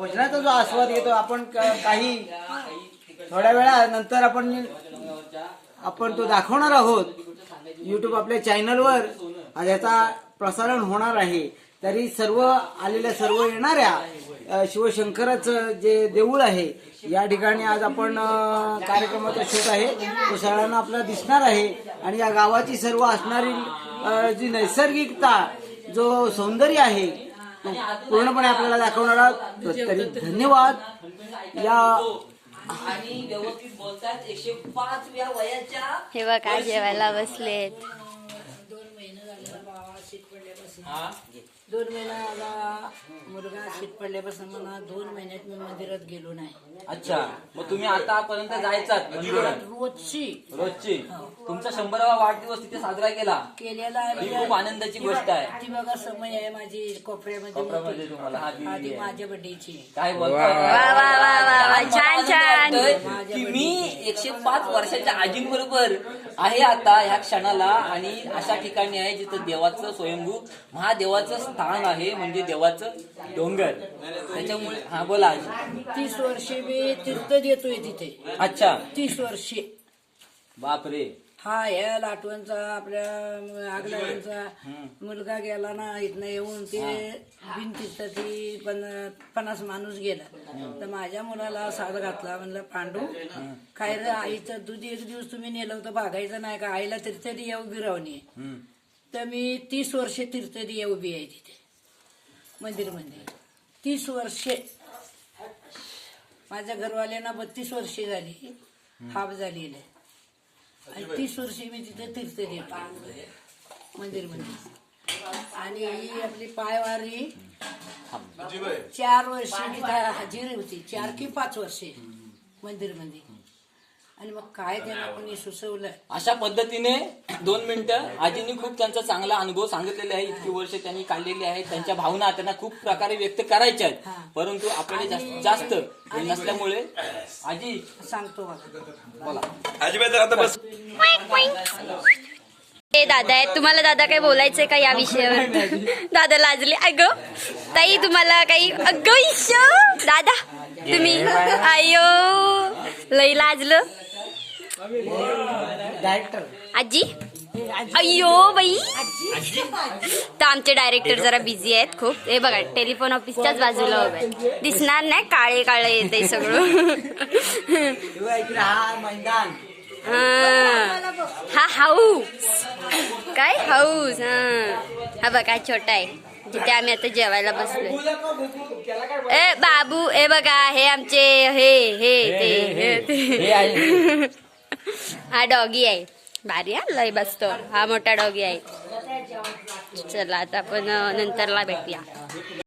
भोजनाचा जो आस्वाद घेतो आपण क- काही थोड्या वेळा नंतर आपण आपण तो दाखवणार आहोत. युट्यूब आपल्या चॅनलवर याचा प्रसारण होणार आहे. तरी सर्व आलेल्या सर्व येणाऱ्या शिवशंकराचं जे देऊळ आहे या ठिकाणी आज आपण कार्यक्रमाचा शोध आहे. तो सगळ्यांना आपल्याला दिसणार आहे. आणि या गावाची सर्व असणारी जी नैसर्गिकता जो सौंदर्य आहे पूर्णपणे आपल्याला दाखवणार आहोत. तर- तरी धन्यवाद. या आणि व्यवस्थित बोलतात. एकशे पाच व्या वयाच्या हे बघ काय जेवायला बसलेत. दोन महिने झाले बाबा शीत पडल्यापासून. दोन महिना आला मुलगा शीत पडल्यापासून मला दोन महिन्यात मी मंदिरात गेलो नाही अच्छा मग तुम्ही आतापर्यंत जायचात मंदिरात रोजची रोजची तुमचा शंभरावा वाढदिवस तिथे साजरा केला केलेला ही आहे. खूप आनंदाची गोष्ट आहे ती बघा समय आहे माझी कोपऱ्यामध्ये कोपऱ्यामध्ये होती. तुम्हाला हा दिलेली आधी आहे. माझ्या बड्डेची काय वा, वा, वा, वा, वा. छान, छान. की मी एकशे पाच वर्षाच्या आजींबरोबर आहे आता ह्या क्षणाला आणि अशा ठिकाणी आहे जिथं देवाचं स्वयंभू महादेवाचं स्थान आहे म्हणजे देवाचं डोंगर. त्याच्यामुळे हा बोला आजी. तीस वर्षे मी तीर्थ देतोय तिथे. अच्छा. तीस वर्षे. बापरे. हा ह्या लाटवांचा आपल्या आगलांचा मुलगा गेला ना इथनं येऊन ते भिंतीत ती पण पन्नास माणूस गेला. तर माझ्या मुलाला साथ घातला म्हणलं पांडू काय रे आईचं दूध एक दिवस तुम्ही नेलं होतं बघायचं नाही का? आईला तीर्थदी उभी राहून हम्म. तर मी तीस वर्षे तीर्थदी उभी आहे तिथे मंदिर मंदिर तीस वर्षे. माझ्या घरवाल्यांना बत्तीस वर्षे झाली हाफ झालेली आहे. आणि तीस वर्षे मी तिथे तीर्थ देतो मंदिर मंदिर आणि ही आपली पायवारी चार वर्षे तिथं हजेरी होती. चार की पाच वर्षे मंदिरमध्ये आणि मग काय त्यांना कोणी सुचवलं? अशा पद्धतीने दोन मिनिटं. आजींनी खूप त्यांचा चांगला अनुभव सांगितलेला आहे. इतकी वर्ष त्यांनी काढलेली आहेत त्यांच्या भावना त्यांना खूप प्रकारे व्यक्त करायच्या आहेत. परंतु आपल्याला जास्त जास्त वेळ नसल्यामुळे आजी सांगतो बघा. बोला. अजिबात आता बस हे दादा आहेत तुम्हाला दादा काही बोलायचंय का या विषयावर? दादा लाजले. अग ताई तुम्हाला काही अग दादा तुम्ही आयो लई लाजलं. डायरेक्टर आजी अय्यो बाई तर आमचे डायरेक्टर जरा बिझी आहेत खूप हे बघा टेलिफोन ऑफिसच्याच बाजूला उभे आहेत. दिसणार नाही काळे काळे येते सगळं इकडे हा मैदान हा हा हाऊस काय हाऊस हा हा बघा छोटा आहे जिथे आम्ही आता जेवायला बसलोय ए बाबू ए बघा हे आमचे हे हे ते हा डॉगी आहे. भारी हा लय बसतो हा मोठा डॉगी आहे. चला आता आपण नंतरला भेटूया.